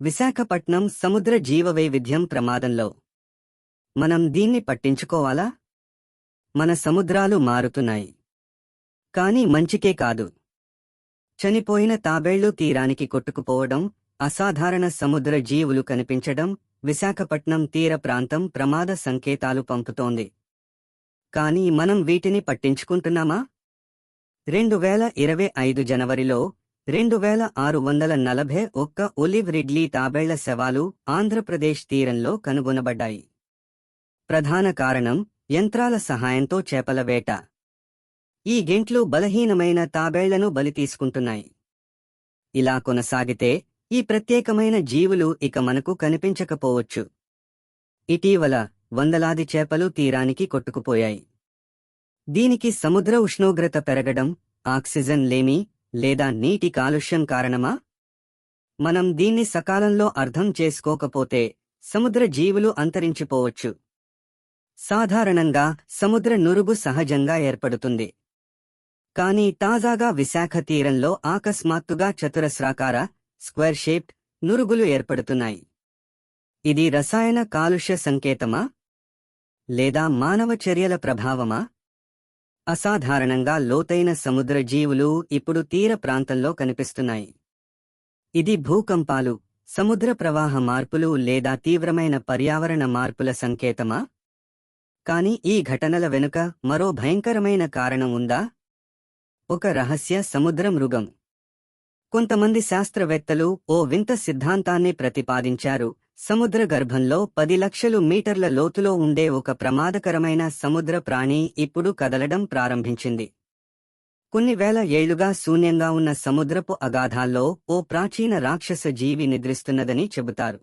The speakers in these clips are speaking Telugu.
విశాఖపట్నం సముద్ర జీవవైవిధ్యం ప్రమాదంలో. మనం దీన్ని పట్టించుకోవాలా? మన సముద్రాలు మారుతున్నాయి. కాని మంచికే కాదు. చనిపోయిన తాబేళ్ళు తీరానికి కొట్టుకుపోవడం అసాధారణ సముద్ర జీవులు కనిపించడం విశాఖపట్నం తీర ప్రాంతం ప్రమాద సంకేతాలు పంపుతోంది. కాని మనం వీటిని పట్టించుకుంటున్నామా? రెండు వేల ఇరవై ఐదు జనవరిలో రెండు వేల ఆరు వందల నలభై ఒక్క ఒలివ్ రిడ్లీ తాబేళ్ళ శవాలు ఆంధ్రప్రదేశ్ తీరంలో కనుగొనబడ్డాయి. ప్రధాన కారణం యంత్రాల సహాయంతో చేపల వేట. ఈ గెంట్లు బలహీనమైన తాబేళ్ళను బలి తీసుకుంటున్నాయి. ఇలా కొనసాగితే ఈ ప్రత్యేకమైన జీవులు ఇక మనకు కనిపించకపోవచ్చు. ఇటీవల వందలాది చేపలు తీరానికి కొట్టుకుపోయాయి. దీనికి సముద్ర ఉష్ణోగ్రత పెరగడం ఆక్సిజన్ లేమి లేదా నీటి కాలుష్యం కారణమా? మనం దీన్ని సకాలంలో అర్థం చేసుకోకపోతే సముద్ర జీవులు అంతరించిపోవచ్చు. సాధారణంగా సముద్ర నురుగు సహజంగా ఏర్పడుతుంది. కానీ తాజాగా విశాఖ తీరంలో ఆకస్మాత్తుగా చతురస్రాకార స్క్వేర్ షేప్డ్ నురుగులు ఏర్పడుతున్నాయి. ఇది రసాయన కాలుష్య సంకేతమా? లేదా మానవ చర్యల ప్రభావమా? అసాధారణంగా లోతైన సముద్ర జీవులు ఇప్పుడు తీర ప్రాంతంలో కనిపిస్తున్నాయి. ఇది భూకంపాలు సముద్ర ప్రవాహ మార్పులు లేదా తీవ్రమైన పర్యావరణ మార్పుల సంకేతమా? కాని ఈ ఘటనల వెనుక మరో భయంకరమైన కారణం ఉందా? ఒక రహస్య సముద్ర మృగం. కొంతమంది శాస్త్రవేత్తలు ఓ వింత సిద్ధాంతాన్ని ప్రతిపాదించారు సముద్ర గర్భంలో పది లక్షలు మీటర్ల లోతులో ఉండే ఒక ప్రమాదకరమైన సముద్ర ప్రాణి ఇప్పుడు కదలడం ప్రారంభించింది. కొన్ని వేల ఏళ్ళుగా శూన్యంగా ఉన్న సముద్రపు అగాధాల్లో ఓ ప్రాచీన రాక్షస జీవి నిద్రిస్తున్నదని చెబుతారు.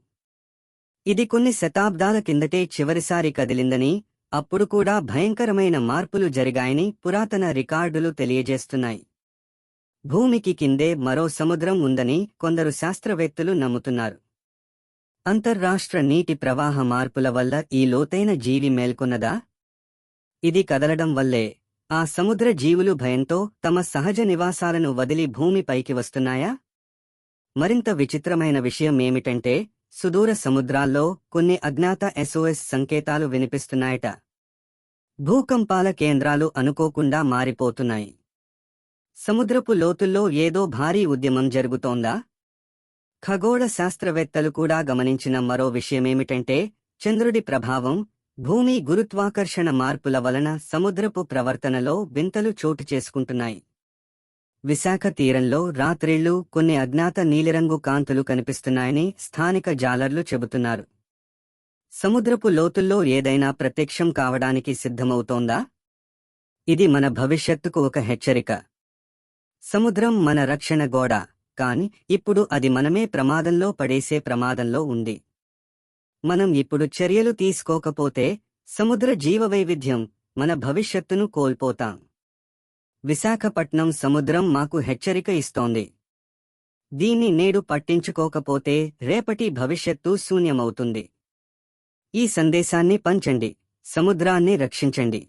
ఇది కొన్ని శతాబ్దాల కిందటే చివరిసారి కదిలిందని అప్పుడు కూడా భయంకరమైన మార్పులు జరిగాయని పురాతన రికార్డులు తెలియజేస్తున్నాయి. భూమికి కిందే మరో సముద్రం ఉందని కొందరు శాస్త్రవేత్తలు నమ్ముతున్నారు. అంతర్రాష్ట్ర నీటి ప్రవాహ మార్పుల వల్ల ఈ లోతైన జీవి మేల్కొన్నదా? ఇది కదలడం వల్లే. ఆ సముద్ర జీవులు భయంతో తమ సహజ నివాసాలను వదిలి భూమిపైకి వస్తున్నాయా? మరింత విచిత్రమైన విషయం ఏమిటంటే సుదూర సముద్రాల్లో కొన్ని అజ్ఞాత ఎస్ఓఎస్ సంకేతాలు వినిపిస్తున్నాయట. భూకంపాల కేంద్రాలు అనుకోకుండా మారిపోతున్నాయి. సముద్రపు లోతుల్లో ఏదో భారీ ఉద్యమం జరుగుతోందా? ఖగోళ శాస్త్రవేత్తలు కూడా గమనించిన మరో విషయమేమిటంటే చంద్రుడి ప్రభావం భూమి గురుత్వాకర్షణ మార్పుల వలన సముద్రపు ప్రవర్తనలో వింతలు చోటు చేసుకుంటున్నాయి. విశాఖ తీరంలో రాత్రిళ్ళు కొన్ని అజ్ఞాత నీలిరంగు కాంతులు కనిపిస్తున్నాయని స్థానిక జాలర్లు చెబుతున్నారు. సముద్రపు లోతుల్లో ఏదైనా ప్రత్యక్షం కావడానికి సిద్ధమవుతోందా? ఇది మన భవిష్యత్తుకు ఒక హెచ్చరిక. సముద్రం మన రక్షణ గోడ. కాని ఇప్పుడు అది మనమే ప్రమాదంలో పడేసే ప్రమాదంలో ఉంది. మనం ఇప్పుడు చర్యలు తీసుకోకపోతే సముద్ర జీవవైవిధ్యం మన భవిష్యత్తును కోల్పోతాం. విశాఖపట్నం సముద్రం మాకు హెచ్చరిక ఇస్తోంది. దీన్ని నేడు పట్టించుకోకపోతే రేపటి భవిష్యత్తు శూన్యమవుతుంది. ఈ సందేశాన్ని పంచండి. సముద్రాన్ని రక్షించండి.